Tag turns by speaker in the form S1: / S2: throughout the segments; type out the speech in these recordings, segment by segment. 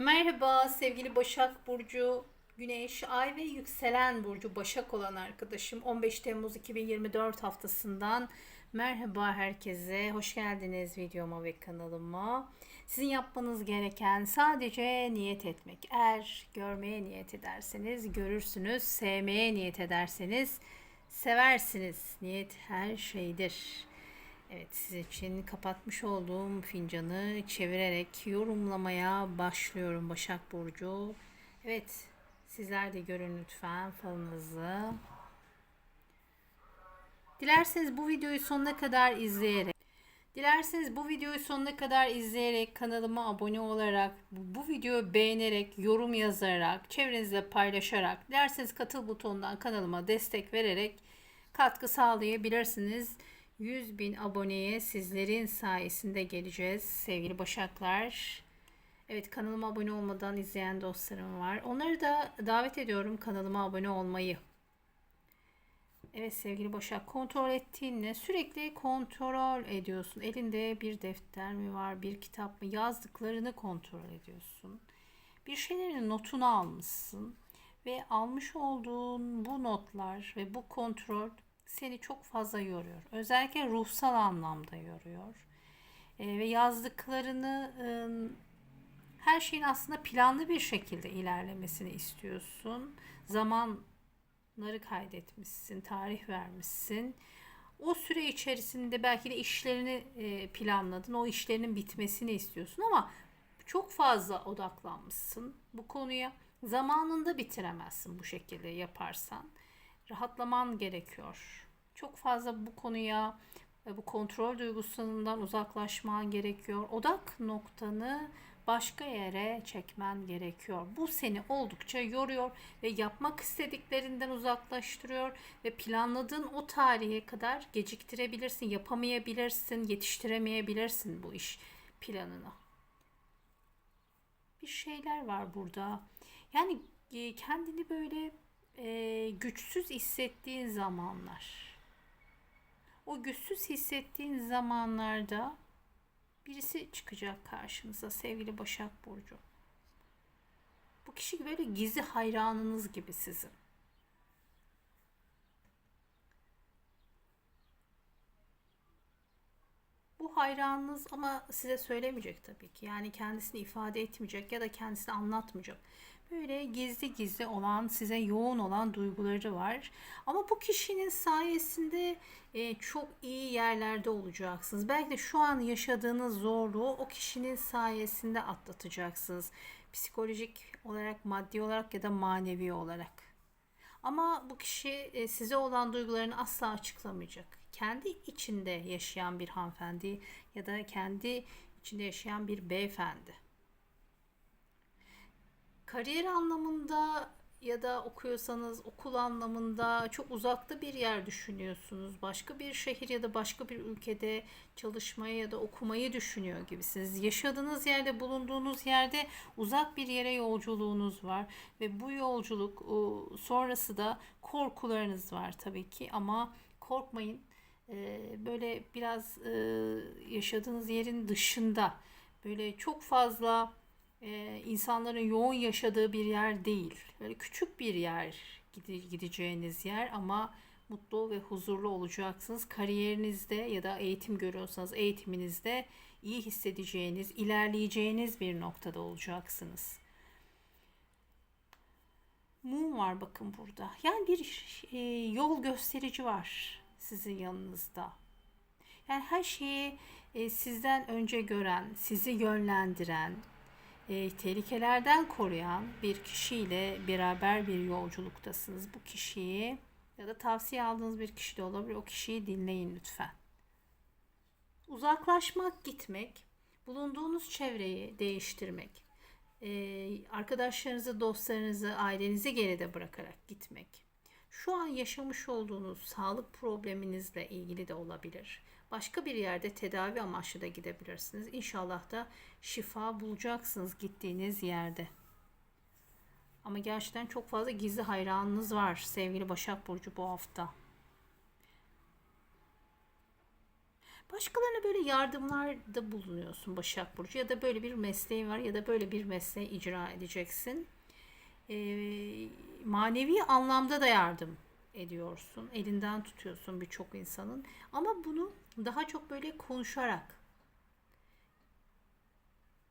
S1: Merhaba sevgili Başak Burcu, Güneş, Ay ve Yükselen Burcu Başak olan arkadaşım 15 Temmuz 2024 haftasından merhaba herkese. Hoş geldiniz videoma ve kanalıma. Sizin yapmanız gereken sadece niyet etmek. Eğer görmeye niyet ederseniz görürsünüz, sevmeye niyet ederseniz seversiniz. Niyet her şeydir. Evet sizin için kapatmış olduğum fincanı çevirerek yorumlamaya başlıyorum Başak Burcu. Evet sizler de görün lütfen falınızı. Dilerseniz bu videoyu sonuna kadar izleyerek Dilerseniz bu videoyu sonuna kadar izleyerek kanalıma abone olarak bu videoyu beğenerek yorum yazarak çevrenizde paylaşarak dilerseniz katıl butonundan kanalıma destek vererek katkı sağlayabilirsiniz. 100 bin aboneye sizlerin sayesinde geleceğiz sevgili Başaklar. Evet kanalıma abone olmadan izleyen dostlarım var. Onları da davet ediyorum kanalıma abone olmayı. Evet sevgili Başak kontrol ettiğinle sürekli kontrol ediyorsun. Elinde bir defter mi var, bir kitap mı yazdıklarını kontrol ediyorsun. Bir şeylerin notunu almışsın ve almış olduğun bu notlar ve bu kontrol seni çok fazla yoruyor. Özellikle ruhsal anlamda yoruyor. E, ve yazdıklarını e, her şeyin aslında planlı bir şekilde ilerlemesini istiyorsun. Zamanları kaydetmişsin, tarih vermişsin. O süre içerisinde belki de işlerini e, planladın. O işlerinin bitmesini istiyorsun ama çok fazla odaklanmışsın bu konuya. Zamanında bitiremezsin bu şekilde yaparsan rahatlaman gerekiyor. Çok fazla bu konuya bu kontrol duygusundan uzaklaşman gerekiyor. Odak noktanı başka yere çekmen gerekiyor. Bu seni oldukça yoruyor ve yapmak istediklerinden uzaklaştırıyor ve planladığın o tarihe kadar geciktirebilirsin, yapamayabilirsin, yetiştiremeyebilirsin bu iş planını. Bir şeyler var burada. Yani e, kendini böyle e, güçsüz hissettiğin zamanlar. O güçsüz hissettiğin zamanlarda birisi çıkacak karşınıza sevgili Başak Burcu. Bu kişi böyle gizli hayranınız gibi sizin. Bu hayranınız ama size söylemeyecek tabii ki. Yani kendisini ifade etmeyecek ya da kendisini anlatmayacak böyle gizli gizli olan size yoğun olan duyguları var. Ama bu kişinin sayesinde e, çok iyi yerlerde olacaksınız. Belki de şu an yaşadığınız zorluğu o kişinin sayesinde atlatacaksınız. Psikolojik olarak, maddi olarak ya da manevi olarak. Ama bu kişi e, size olan duygularını asla açıklamayacak. Kendi içinde yaşayan bir hanımefendi ya da kendi içinde yaşayan bir beyefendi kariyer anlamında ya da okuyorsanız okul anlamında çok uzakta bir yer düşünüyorsunuz. Başka bir şehir ya da başka bir ülkede çalışmayı ya da okumayı düşünüyor gibisiniz. Yaşadığınız yerde, bulunduğunuz yerde uzak bir yere yolculuğunuz var ve bu yolculuk sonrası da korkularınız var tabii ki ama korkmayın. Böyle biraz yaşadığınız yerin dışında böyle çok fazla e, insanların yoğun yaşadığı bir yer değil. Böyle küçük bir yer gideceğiniz yer ama mutlu ve huzurlu olacaksınız. Kariyerinizde ya da eğitim görüyorsanız eğitiminizde iyi hissedeceğiniz, ilerleyeceğiniz bir noktada olacaksınız. Mum var bakın burada. Yani bir e, yol gösterici var sizin yanınızda. Yani her şeyi e, sizden önce gören, sizi yönlendiren, e, tehlikelerden koruyan bir kişiyle beraber bir yolculuktasınız. Bu kişiyi ya da tavsiye aldığınız bir kişi de olabilir. O kişiyi dinleyin lütfen. Uzaklaşmak, gitmek, bulunduğunuz çevreyi değiştirmek, e, arkadaşlarınızı, dostlarınızı, ailenizi geride bırakarak gitmek. Şu an yaşamış olduğunuz sağlık probleminizle ilgili de olabilir başka bir yerde tedavi amaçlı da gidebilirsiniz. İnşallah da şifa bulacaksınız gittiğiniz yerde. Ama gerçekten çok fazla gizli hayranınız var sevgili Başak Burcu bu hafta. Başkalarına böyle yardımlarda bulunuyorsun Başak Burcu ya da böyle bir mesleğin var ya da böyle bir mesleği icra edeceksin. Ee, manevi anlamda da yardım ediyorsun. Elinden tutuyorsun birçok insanın. Ama bunu daha çok böyle konuşarak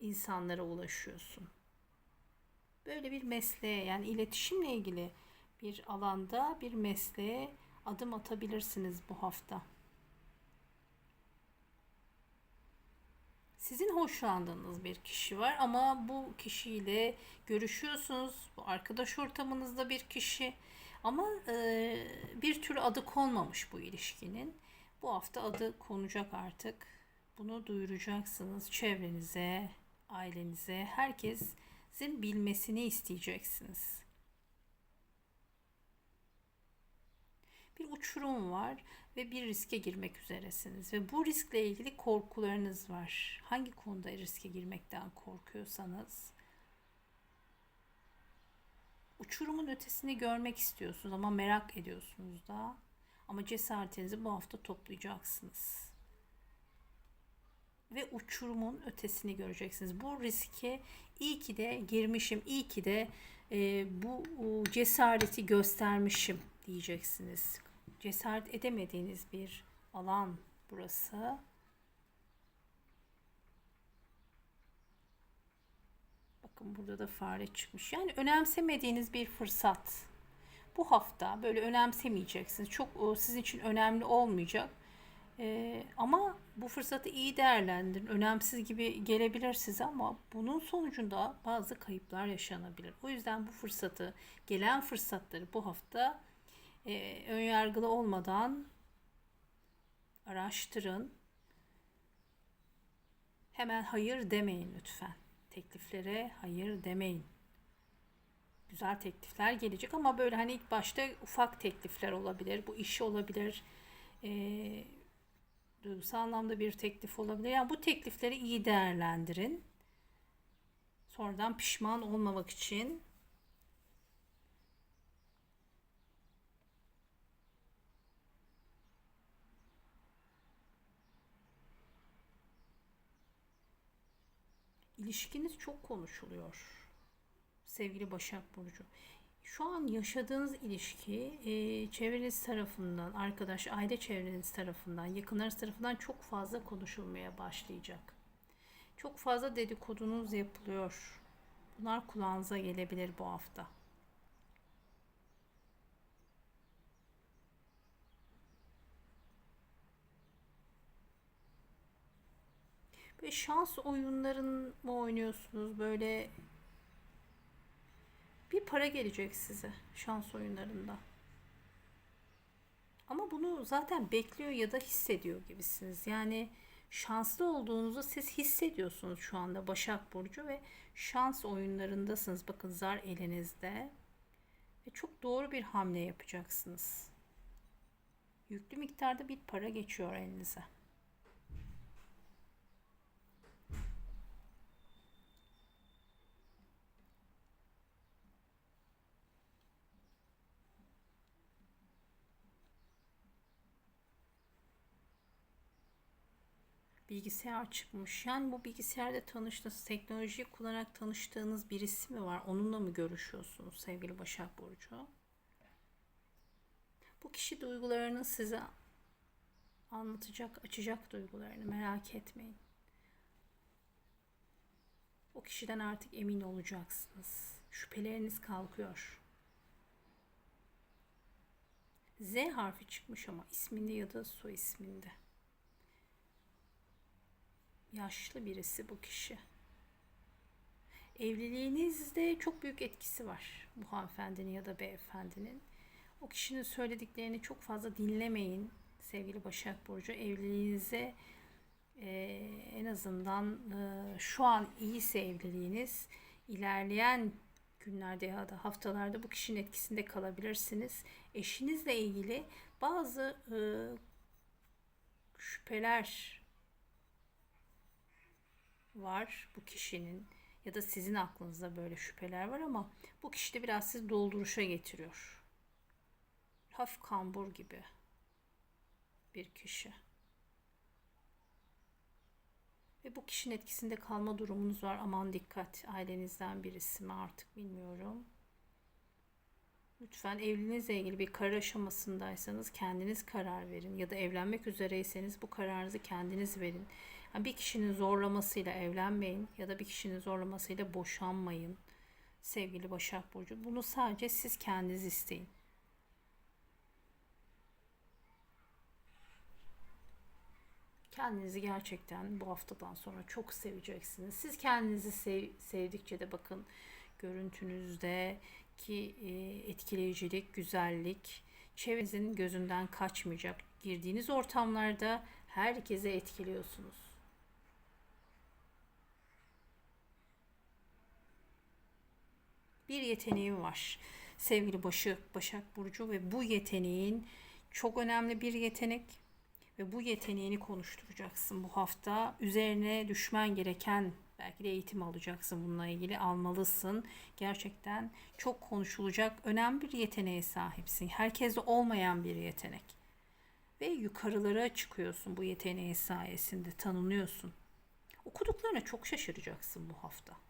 S1: insanlara ulaşıyorsun. Böyle bir mesleğe yani iletişimle ilgili bir alanda bir mesleğe adım atabilirsiniz bu hafta. Sizin hoşlandığınız bir kişi var ama bu kişiyle görüşüyorsunuz. Bu arkadaş ortamınızda bir kişi ama e, bir türlü adı konmamış bu ilişkinin. Bu hafta adı konacak artık. Bunu duyuracaksınız çevrenize, ailenize, herkesin bilmesini isteyeceksiniz. Bir uçurum var ve bir riske girmek üzeresiniz ve bu riskle ilgili korkularınız var. Hangi konuda riske girmekten korkuyorsanız uçurumun ötesini görmek istiyorsunuz ama merak ediyorsunuz da. Ama cesaretinizi bu hafta toplayacaksınız. Ve uçurumun ötesini göreceksiniz. Bu riske iyi ki de girmişim, iyi ki de e, bu cesareti göstermişim diyeceksiniz. Cesaret edemediğiniz bir alan burası. Bakın burada da fare çıkmış. Yani önemsemediğiniz bir fırsat. Bu hafta böyle önemsemeyeceksiniz. Çok sizin için önemli olmayacak. Ee, ama bu fırsatı iyi değerlendirin. Önemsiz gibi gelebilir size ama bunun sonucunda bazı kayıplar yaşanabilir. O yüzden bu fırsatı, gelen fırsatları bu hafta e, önyargılı olmadan araştırın. Hemen hayır demeyin lütfen tekliflere hayır demeyin. Güzel teklifler gelecek ama böyle hani ilk başta ufak teklifler olabilir. Bu iş olabilir. E, duygusal anlamda bir teklif olabilir. Yani bu teklifleri iyi değerlendirin. Sonradan pişman olmamak için İlişkiniz çok konuşuluyor. Sevgili Başak Burcu. Şu an yaşadığınız ilişki e, çevreniz tarafından, arkadaş, aile çevreniz tarafından, yakınlarınız tarafından çok fazla konuşulmaya başlayacak. Çok fazla dedikodunuz yapılıyor. Bunlar kulağınıza gelebilir bu hafta. Böyle şans oyunların mı oynuyorsunuz? Böyle bir para gelecek size şans oyunlarında. Ama bunu zaten bekliyor ya da hissediyor gibisiniz. Yani şanslı olduğunuzu siz hissediyorsunuz şu anda Başak Burcu ve şans oyunlarındasınız. Bakın zar elinizde. Ve çok doğru bir hamle yapacaksınız. Yüklü miktarda bir para geçiyor elinize. Bilgisayar çıkmış. Yani bu bilgisayarda tanıştığınız, teknolojiyi kullanarak tanıştığınız birisi mi var? Onunla mı görüşüyorsunuz sevgili Başak Burcu? Bu kişi duygularını size anlatacak, açacak duygularını merak etmeyin. O kişiden artık emin olacaksınız. Şüpheleriniz kalkıyor. Z harfi çıkmış ama isminde ya da soy isminde. Yaşlı birisi bu kişi. Evliliğinizde çok büyük etkisi var bu hanımefendinin ya da beyefendinin. O kişinin söylediklerini çok fazla dinlemeyin sevgili Başak Burcu. Evliliğinize e, en azından e, şu an iyiyse evliliğiniz ilerleyen günlerde ya da haftalarda bu kişinin etkisinde kalabilirsiniz. Eşinizle ilgili bazı e, şüpheler var bu kişinin ya da sizin aklınızda böyle şüpheler var ama bu kişi de biraz sizi dolduruşa getiriyor. Hafif kambur gibi bir kişi. Ve bu kişinin etkisinde kalma durumunuz var. Aman dikkat. Ailenizden birisi mi artık bilmiyorum. Lütfen evliliğinizle ilgili bir karar aşamasındaysanız kendiniz karar verin. Ya da evlenmek üzereyseniz bu kararınızı kendiniz verin. Bir kişinin zorlamasıyla evlenmeyin ya da bir kişinin zorlamasıyla boşanmayın. Sevgili Başak Burcu. Bunu sadece siz kendiniz isteyin. Kendinizi gerçekten bu haftadan sonra çok seveceksiniz. Siz kendinizi sev- sevdikçe de bakın görüntünüzde ki e, etkileyicilik, güzellik çevrenizin gözünden kaçmayacak. Girdiğiniz ortamlarda herkese etkiliyorsunuz. Bir yeteneğim var sevgili Başak, Başak Burcu ve bu yeteneğin çok önemli bir yetenek ve bu yeteneğini konuşturacaksın bu hafta. Üzerine düşmen gereken belki de eğitim alacaksın bununla ilgili almalısın. Gerçekten çok konuşulacak önemli bir yeteneğe sahipsin. Herkeste olmayan bir yetenek. Ve yukarılara çıkıyorsun bu yeteneği sayesinde tanınıyorsun. Okuduklarına çok şaşıracaksın bu hafta.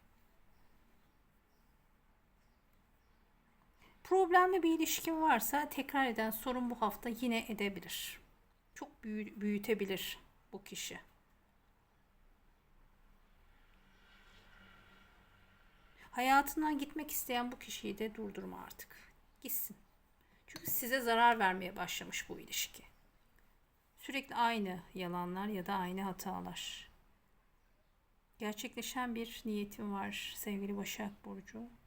S1: Problemli bir ilişkin varsa tekrar eden sorun bu hafta yine edebilir. Çok büyü- büyütebilir bu kişi. Hayatından gitmek isteyen bu kişiyi de durdurma artık. Gitsin. Çünkü size zarar vermeye başlamış bu ilişki. Sürekli aynı yalanlar ya da aynı hatalar. Gerçekleşen bir niyetim var sevgili Başak Burcu.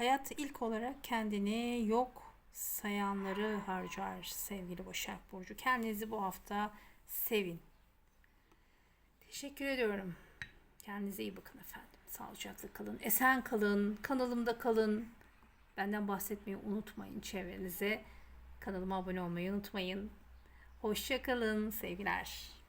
S1: Hayat ilk olarak kendini yok sayanları harcar sevgili Başak Burcu. Kendinizi bu hafta sevin. Teşekkür ediyorum. Kendinize iyi bakın efendim. Sağlıcakla kalın. Esen kalın. Kanalımda kalın. Benden bahsetmeyi unutmayın çevrenize. Kanalıma abone olmayı unutmayın. Hoşça kalın sevgiler.